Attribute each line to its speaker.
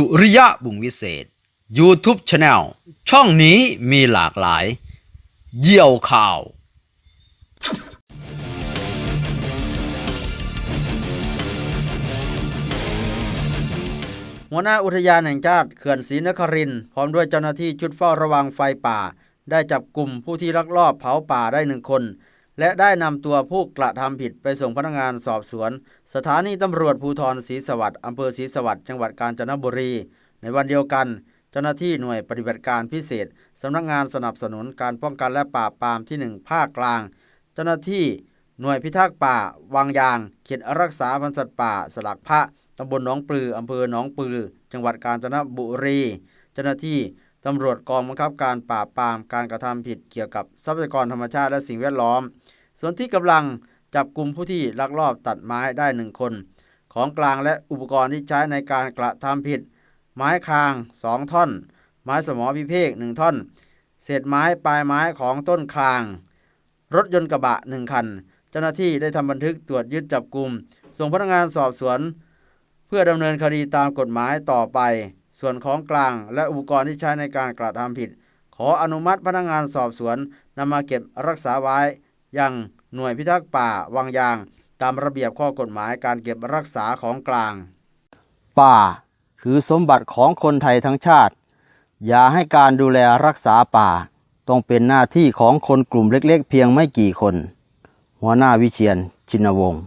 Speaker 1: สุริยะบุงวิเศษ YouTube Channel ช่องนี้มีหลากหลาย เยี่ยวข่าว
Speaker 2: หัวหน้าอุทยานแห่งชาติเขื่อนศรีนครินทร์พร้อมด้วยเจ้าหน้าที่ชุดเฝ้าระวังไฟป่า ได้จับกลุ่มผู้ที่ลักลอบเผาป่าได้หนึ่งคน และได้นำตัวผู้กระทำผิดไปส่งพนักงานสอบสวน สถานีตำรวจภูธรศรีสวัสดิ์อำเภอศรีสวัสดิ์จังหวัดกาญจนบุรี ในวันเดียวกัน เจ้าหน้าที่หน่วยปฏิบัติการพิเศษสำนักงานสนับสนุนการป้องกันและปราบปรามที่ 1 ภาคกลาง เจ้าหน้าที่หน่วยพิทักษ์ป่า วังยาง เขตรักษาพันธุ์สัตว์ป่า สลักพระตำบลหนองปลืออำเภอหนองปลือ จังหวัดกาญจนบุรี เจ้าหน้าที่ตำรวจกองบังคับการปราบปรามการกระทำผิดเกี่ยวกับทรัพยากรธรรมชาติและสิ่งแวดล้อม ส่วนที่กำลังจับกลุ่มผู้ที่ลักลอบตัดไม้ได้หนึ่งคน ของกลางและอุปกรณ์ที่ใช้ในการกระทำผิด ไม้คาง 2 ท่อน ไม้สมอพิเภก1ท่อน เศษไม้ปลายไม้ของต้นคลาง รถยนต์กระบะ 1 คัน เจ้าหน้าที่ได้ทำบันทึกตรวจยึดจับกลุ่ม ส่งพนักงานสอบสวน เพื่อดำเนินคดีตามกฎหมายต่อไป ส่วนของกลางและอุปกรณ์ที่ใช้ในการกระทำผิด ขออนุมัติพนักงานสอบสวนนำมาเก็บรักษาไว้ยัง หน่วยพิทักษ์ป่าวังยาง ตามระเบียบข้อกฎหมายการเก็บรักษาของกลาง
Speaker 3: ป่าคือสมบัติของคนไทยทั้งชาติ อย่าให้การดูแลรักษาป่า ต้องเป็นหน้าที่ของคนกลุ่มเล็กๆ เพียงไม่กี่คน หัวหน้าวิเชียนชินวงศ์